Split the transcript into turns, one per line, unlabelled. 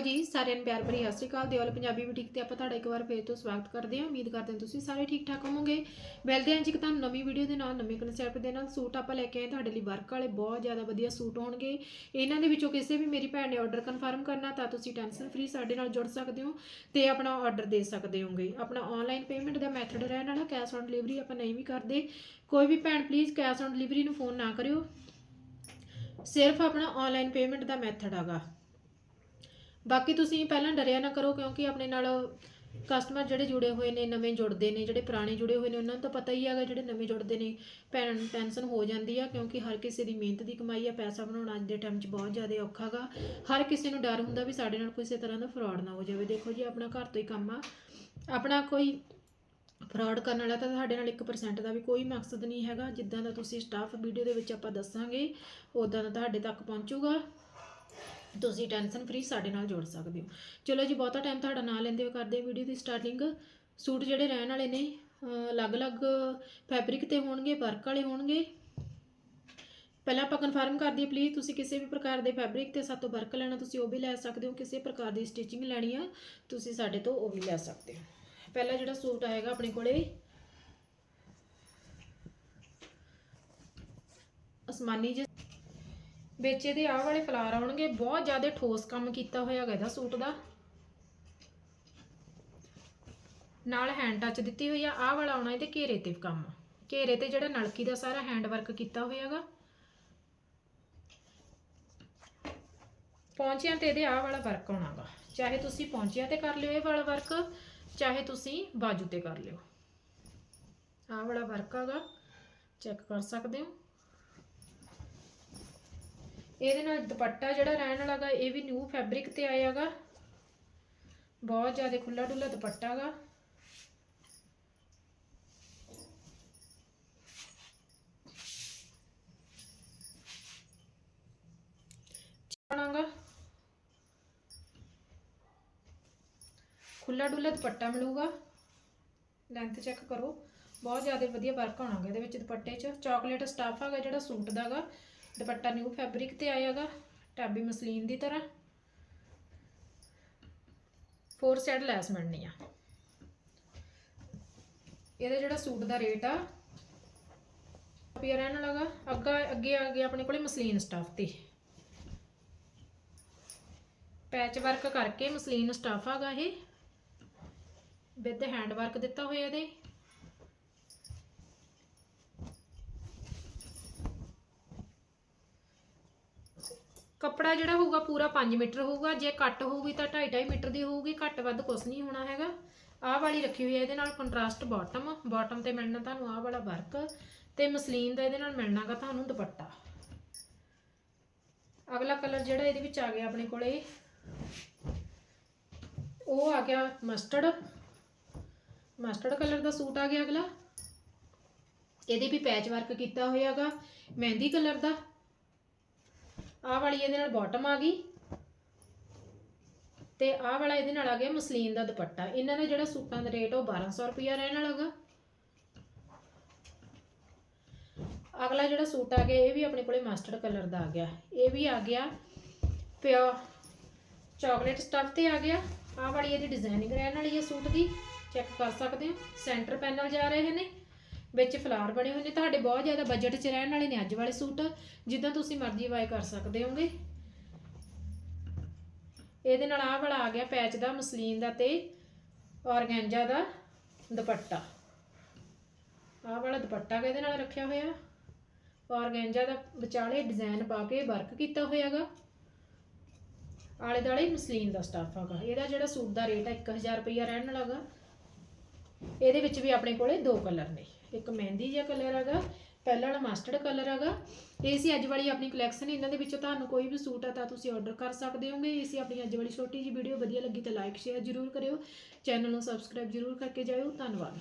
ਜੀ, ਸਾਰਿਆਂ ਨੂੰ ਪਿਆਰ ਭਰੀ ਸਤਿ ਸ਼੍ਰੀ ਅਕਾਲ। ਦਿਓਲ ਪੰਜਾਬੀ ਬੁਟੀਕ ਤੇ ਆਪਾਂ ਤੁਹਾਡਾ ਇੱਕ ਵਾਰ ਫੇਰ ਤੋਂ ਸਵਾਗਤ ਕਰਦੇ ਹਾਂ। ਉਮੀਦ ਕਰਦੇ ਹਾਂ ਤੁਸੀਂ ਸਾਰੇ ਠੀਕ ਠਾਕ ਹੋਵੋਗੇ। ਮਿਲਦੇ ਹਾਂ ਜੀ ਇੱਕ ਤੁਹਾਨੂੰ ਨਵੀਂ ਵੀਡੀਓ ਦੇ ਨਾਲ, ਨਵੇਂ ਕਨਸੈਪਟ ਦੇ ਨਾਲ। ਸੂਟ ਆਪਾਂ ਲੈ ਕੇ ਆਏ ਤੁਹਾਡੇ ਲਈ ਵਰਕ ਵਾਲੇ ਬਹੁਤ ਜ਼ਿਆਦਾ ਵਧੀਆ ਸੂਟ ਹੋਣਗੇ। ਇਹਨਾਂ ਦੇ ਵਿੱਚੋਂ ਕਿਸੇ ਵੀ ਮੇਰੀ ਭੈਣ ਨੇ ਆਰਡਰ ਕਨਫਰਮ ਕਰਨਾ, ਤਾਂ ਤੁਸੀਂ ਟੈਨਸ਼ਨ ਫ੍ਰੀ ਸਾਡੇ ਨਾਲ ਜੁੜ ਸਕਦੇ ਹੋ ਤੇ ਆਪਣਾ ਆਰਡਰ ਦੇ ਸਕਦੇ ਹੋਗੇ ਆਪਣਾ ਆਨਲਾਈਨ ਪੇਮੈਂਟ ਦਾ ਮੈਥਡ ਰਹਿਣ ਵਾਲਾ ਕੈਸ਼ ਔਨ ਡਿਲੀਵਰੀ ਆਪਾਂ ਨਹੀਂ ਵੀ ਕਰਦੇ। ਕੋਈ ਵੀ ਭੈਣ ਪਲੀਜ਼ ਕੈਸ਼ ਔਨ ਡਿਲੀਵਰੀ ਨੂੰ ਫੋਨ ਨਾ ਕਰਿਓ। ਸਿਰਫ ਆਪਣਾ ਆਨਲਾਈਨ ਪੇਮੈਂਟ ਦਾ ਮੈਥਡ ਹੈਗਾ। ਬਾਕੀ ਤੁਸੀਂ ਪਹਿਲਾਂ ਡਰਿਆ ਨਾ ਕਰੋ ਕਿਉਂਕਿ ਆਪਣੇ ਨਾਲ ਕਸਟਮਰ ਜਿਹੜੇ ਜੁੜੇ ਹੋਏ ਨੇ, ਨਵੇਂ ਜੁੜਦੇ ਨੇ, ਜਿਹੜੇ ਪੁਰਾਣੇ ਜੁੜੇ ਹੋਏ ਨੇ, ਉਹਨਾਂ ਨੂੰ ਤਾਂ ਪਤਾ ਹੀ ਹੈਗਾ ਜਿਹੜੇ ਨਵੇਂ ਜੁੜਦੇ ਨੇ, ਭੈਣ ਨੂੰ ਟੈਨਸ਼ਨ ਹੋ ਜਾਂਦੀ ਆ ਕਿਉਂਕਿ ਹਰ ਕਿਸੇ ਦੀ ਮਿਹਨਤ ਦੀ ਕਮਾਈ ਆ, ਪੈਸਾ ਬਣਾਉਣਾ ਅੱਜ ਦੇ ਟਾਈਮ 'ਚ ਬਹੁਤ ਜ਼ਿਆਦਾ ਔਖਾ ਗਾ। ਹਰ ਕਿਸੇ ਨੂੰ ਡਰ ਹੁੰਦਾ ਵੀ ਸਾਡੇ ਨਾਲ ਕਿਸੇ ਤਰ੍ਹਾਂ ਦਾ ਫਰਾਡ ਨਾ ਹੋ ਜਾਵੇ। ਦੇਖੋ ਜੀ, ਆਪਣਾ ਘਰ ਤੋਂ ਹੀ ਕੰਮ ਆ। ਆਪਣਾ ਕੋਈ ਫਰਾਡ ਕਰਨ ਵਾਲਾ ਤਾਂ ਸਾਡੇ ਨਾਲ 1% ਦਾ ਵੀ ਕੋਈ ਮਕਸਦ ਨਹੀਂ ਹੈਗਾ। ਜਿੱਦਾਂ ਦਾ ਤੁਸੀਂ ਸਟਾਫ ਵੀਡੀਓ ਦੇ ਵਿੱਚ ਆਪਾਂ ਦੱਸਾਂਗੇ ਉਦਾਂ ਦਾ ਤੁਹਾਡੇ ਤੱਕ ਪਹੁੰਚੂਗਾ। ਤੁਸੀਂ ਟੈਨਸ਼ਨ ਫ੍ਰੀ ਸਾਡੇ ਨਾਲ ਜੁੜ ਸਕਦੇ ਹੋ। ਚਲੋ ਜੀ, ਬਹੁਤਾ ਟਾਈਮ ਤੁਹਾਡਾ ਨਾਂ ਲੈਂਦੇ ਹੋ ਕਰਦੇ ਵੀਡੀਓ ਦੀ ਸਟਾਰਟਿੰਗ ਸੂਟ ਜਿਹੜੇ ਰਹਿਣ ਵਾਲੇ ਨੇ ਅਲੱਗ-ਅਲੱਗ ਫੈਬਰਿਕ ਤੇ ਹੋਣਗੇ ਵਰਕ ਵਾਲੇ ਹੋਣਗੇ। ਪਹਿਲਾਂ ਆਪਾਂ ਕਨਫਰਮ ਕਰ ਦਈਏ ਪਲੀਜ਼ ਤੁਸੀਂ ਕਿਸੇ ਵੀ ਪ੍ਰਕਾਰ ਦੇ ਫੈਬਰਿਕ ਤੇ ਸਾਤੋਂ ਵਰਕ ਲੈਣਾ, ਤੁਸੀਂ ਉਹ ਵੀ ਲੈ ਸਕਦੇ ਹੋ। ਕਿਸੇ ਪ੍ਰਕਾਰ ਦੀ ਸਟਿਚਿੰਗ ਲੈਣੀ ਆ, ਤੁਸੀਂ ਸਾਡੇ ਤੋਂ ਉਹ ਵੀ ਲੈ ਸਕਦੇ ਹੋ। ਪਹਿਲਾ ਜਿਹੜਾ ਸੂਟ ਆਏਗਾ ਆਪਣੇ ਕੋਲੇ, ਅਸਮਾਨੀ ਜਿਹਾ ਵਿੱਚ ਇਹਦੇ ਆਹ ਵਾਲੇ ਫਲਾਰ ਆਉਣਗੇ, ਬਹੁਤ ਜ਼ਿਆਦਾ ਠੋਸ ਕੰਮ ਕੀਤਾ ਹੋਇਆ ਹੈਗਾ ਇਹਦਾ ਸੂਟ ਦਾ। ਨਾਲ ਹੈਂਡ ਟੱਚ ਦਿੱਤੀ ਹੋਈ ਆ, ਆਹ ਵਾਲਾ ਆਉਣਾ ਇਹਦੇ ਘੇਰੇ ਤੇ ਕੰਮ। ਘੇਰੇ ਤੇ ਜਿਹੜਾ ਨਲਕੀ ਦਾ ਸਾਰਾ ਹੈਂਡ ਵਰਕ ਕੀਤਾ ਹੋਇਆ ਹੈਗਾ। ਪੌਂਚਿਆਂ ਤੇ ਇਹਦੇ ਆਹ ਵਾਲਾ ਵਰਕ ਆਉਣਾਗਾ ਚਾਹੇ ਤੁਸੀਂ ਪਹੁੰਚਿਆ ਤੇ ਕਰ ਲਿਓ ਇਹ ਵਾਲਾ ਵਰਕ ਚਾਹੇ ਤੁਸੀਂ ਬਾਜੂ ਤੇ ਕਰ ਲਿਓ। ਆਹ ਵਾਲਾ ਵਰਕ ਹੈਗਾ ਚੈੱਕ ਕਰ ਸਕਦੇ ਹੋ। ਇਹਦੇ ਨਾਲ ਦੁਪੱਟਾ ਜਿਹੜਾ ਰਹਿਣ ਵਾਲਾ ਗਾ, ਇਹ ਵੀ ਨਿਊ ਫੈਬਰਿਕ ਤੇ ਆਇਆਗਾ ਬਹੁਤ ਜ਼ਿਆਦਾ ਖੁੱਲਾ ਡੁੱਲਾ ਦੁਪੱਟਾ ਗਾ। ਚਾਣਾਗਾ ਖੁੱਲਾ ਡੁੱਲਾ ਦੁਪੱਟਾ ਮਿਲੂਗਾ। ਲੈਂਥ ਚੈੱਕ ਕਰੋ। ਬਹੁਤ ਜ਼ਿਆਦਾ ਵਧੀਆ ਵਰਕ ਹੋਣਾਗਾ ਇਹਦੇ ਵਿੱਚ ਦੁਪੱਟੇ 'ਚ। ਚਾਕਲੇਟ ਸਟਾਫ ਹੈਗਾ ਜਿਹੜਾ ਸੂਟ ਦਾਗਾ ਦੁਪੱਟਾ ਨਿਊ ਫੈਬਰਿਕ ਤੇ ਆਇਆਗਾ ਟਾਬੀ ਮਸਲੀਨ ਦੀ ਤਰ੍ਹਾਂ। ਫੋਰ ਸਾਈਡ ਲੈਸ ਮਿਲਣੀ ਆ। ਇਹਦਾ ਜਿਹੜਾ ਸੂਟ ਦਾ ਰੇਟ ਆ, ਪਿਆ ਰਹਿਣ ਲਗਾ ਅੱਗਾ, ਅੱਗੇ ਆ ਗਿਆ ਆਪਣੇ ਕੋਲੇ ਮਸਲੀਨ ਸਟਾਫ ਤੇ। ਪੈਚ ਵਰਕ ਕਰਕੇ ਮਸਲੀਨ ਸਟਾਫ ਆਗਾ ਇਹ। ਵਿਦ ਹੈਂਡ ਵਰਕ ਦਿੱਤਾ ਹੋਇਆ ਇਹਦੇ। ਕੱਪੜਾ ਜਿਹੜਾ ਹੋਊਗਾ ਪੂਰਾ 5 ਮੀਟਰ ਹੋਊਗਾ, ਜੇ ਕੱਟ ਹੋਊਗੀ ਤਾਂ 2.5 ਮੀਟਰ ਦੀ ਹੋਊਗੀ, ਘੱਟ ਵੱਧ ਕੁਝ ਨਹੀਂ ਹੋਣਾ ਹੈਗਾ। ਆਹ ਵਾਲੀ ਰੱਖੀ ਹੋਈ ਹੈ, ਇਹਦੇ ਨਾਲ ਕੰਟਰਾਸਟ ਬਾਟਮ ਬਾਟਮ ਤੇ ਮਿਲਣਾ ਤੁਹਾਨੂੰ ਆਹ ਵਾਲਾ ਵਰਕ ਤੇ ਮਸਲੀਨ ਦਾ ਇਹਦੇ ਨਾਲ ਮਿਲਣਾਗਾ ਤੁਹਾਨੂੰ ਦੁਪੱਟਾ। ਅਗਲਾ ਕਲਰ ਜਿਹੜਾ ਇਹਦੇ ਵਿੱਚ ਆ ਗਿਆ ਆਪਣੇ ਕੋਲੇ, ਉਹ ਆ ਗਿਆ ਮਸਟਰਡ ਮਸਟਰਡ ਕਲਰ ਦਾ ਸੂਟ ਆ ਗਿਆ ਅਗਲਾ। ਇਹਦੇ ਵੀ ਪੈਚ ਵਰਕ ਕੀਤਾ ਹੋਇਆਗਾ ਮਹਿੰਦੀ ਕਲਰ ਦਾ। ਆਹ ਵਾਲੀ ਇਹਦੇ ਨਾਲ ਬਾਟਮ ਆ ਗਈ। ਤੇ ਆਹ ਵਾਲਾ ਇਹਦੇ ਨਾਲ ਆ ਗਿਆ ਮਸਲੀਨ ਦਾ ਦੁਪੱਟਾ। ਇਹਨਾਂ ਦਾ ਜਿਹੜਾ ਸੂਟਾਂ ਦਾ ਰੇਟ ਉਹ 1200 ਰੁਪਿਆ ਰਹਿਣ ਵਾਲਾਗਾ ਅਗਲਾ ਜਿਹੜਾ ਸੂਟ ਆ ਗਿਆ, ਇਹ ਵੀ ਆਪਣੇ ਕੋਲੇ ਮਸਟਰਡ ਕਲਰ ਦਾ ਆ ਗਿਆ। ਇਹ ਵੀ ਆ ਗਿਆ ਪਿਓ ਚਾਕਲੇਟ ਸਟਫ ਤੇ ਆ ਗਿਆ। ਆਹ ਵਾਲੀ ਇਹਦੀ ਡਿਜ਼ਾਈਨਿੰਗ ਰਹਿਣ ਵਾਲੀ ਹੈ ਸੂਟ ਦੀ। ਚੈੱਕ ਕਰ ਸਕਦੇ ਹੋ। ਸੈਂਟਰ ਪੈਨਲ ਜਾ ਰਹੇ ਨੇ। ਵਿੱਚ ਫਲਾਰ ਬਣੇ ਹੋਏ ਨੇ। ਤੁਹਾਡੇ ਬਹੁਤ ਜ਼ਿਆਦਾ ਬਜਟ 'ਚ ਰਹਿਣ ਵਾਲੇ ਨੇ ਅੱਜ ਵਾਲੇ ਸੂਟ, ਜਿੱਦਾਂ ਤੁਸੀਂ ਮਰਜ਼ੀ ਵਾਏ ਕਰ ਸਕਦੇ ਹੋਗੇ ਇਹਦੇ ਨਾਲ ਆਹ ਵਾਲਾ ਆ ਗਿਆ ਪੈਚ ਦਾ ਮਸਲੀਨ ਦਾ ਤੇ ਔਰਗੈਂਜਾ ਦਾ ਦੁਪੱਟਾ। ਆਹ ਵਾਲਾ ਦੁਪੱਟਾ ਇਹਦੇ ਨਾਲ ਰੱਖਿਆ ਹੋਇਆ। ਔਰਗੈਂਜਾ ਦਾ ਵਿਚਾਲੇ ਡਿਜ਼ਾਈਨ ਪਾ ਕੇ ਵਰਕ ਕੀਤਾ ਹੋਇਆਗਾ। ਆਲੇ ਦਾਲੇ ਮਸਲੀਨ ਦਾ ਸਟਾਫ ਹੈਗਾ। ਇਹਦਾ ਜਿਹੜਾ ਸੂਟ ਦਾ ਰੇਟ ਹੈ 1000 ਰੁਪਈਆ ਰਹਿਣ ਵਾਲਾ ਵਾਲਾਗਾ ਇਹਦੇ ਵਿੱਚ ਵੀ ਆਪਣੇ ਕੋਲੇ ਦੋ ਕਲਰ ਨੇ। ਇੱਕ ਮਹਿੰਦੀ ਜਿਹਾ ਕਲਰ ਹੈਗਾ, ਪਹਿਲਾ ਵਾਲਾ ਮਸਟਰਡ ਕਲਰ ਹੈਗਾ। ਇਹ ਸੀ ਅੱਜ ਵਾਲੀ ਆਪਣੀ ਕਲੈਕਸ਼ਨ ਇਹਨਾਂ ਦੇ ਵਿੱਚੋਂ ਤੁਹਾਨੂੰ ਕੋਈ ਵੀ ਸੂਟ ਆ ਤਾਂ ਤੁਸੀਂ ਆਰਡਰ ਕਰ ਸਕਦੇ ਹੋਗੇ। ਇਹ ਸੀ ਆਪਣੀ ਅੱਜ ਵਾਲੀ ਛੋਟੀ ਜਿਹੀ ਵੀਡੀਓ ਵਧੀਆ ਲੱਗੀ ਤਾਂ ਲਾਈਕ ਸ਼ੇਅਰ ਜ਼ਰੂਰ ਕਰਿਓ। ਚੈਨਲ ਨੂੰ ਸਬਸਕ੍ਰਾਈਬ ਜ਼ਰੂਰ ਕਰਕੇ ਜਾਇਓ। ਧੰਨਵਾਦ।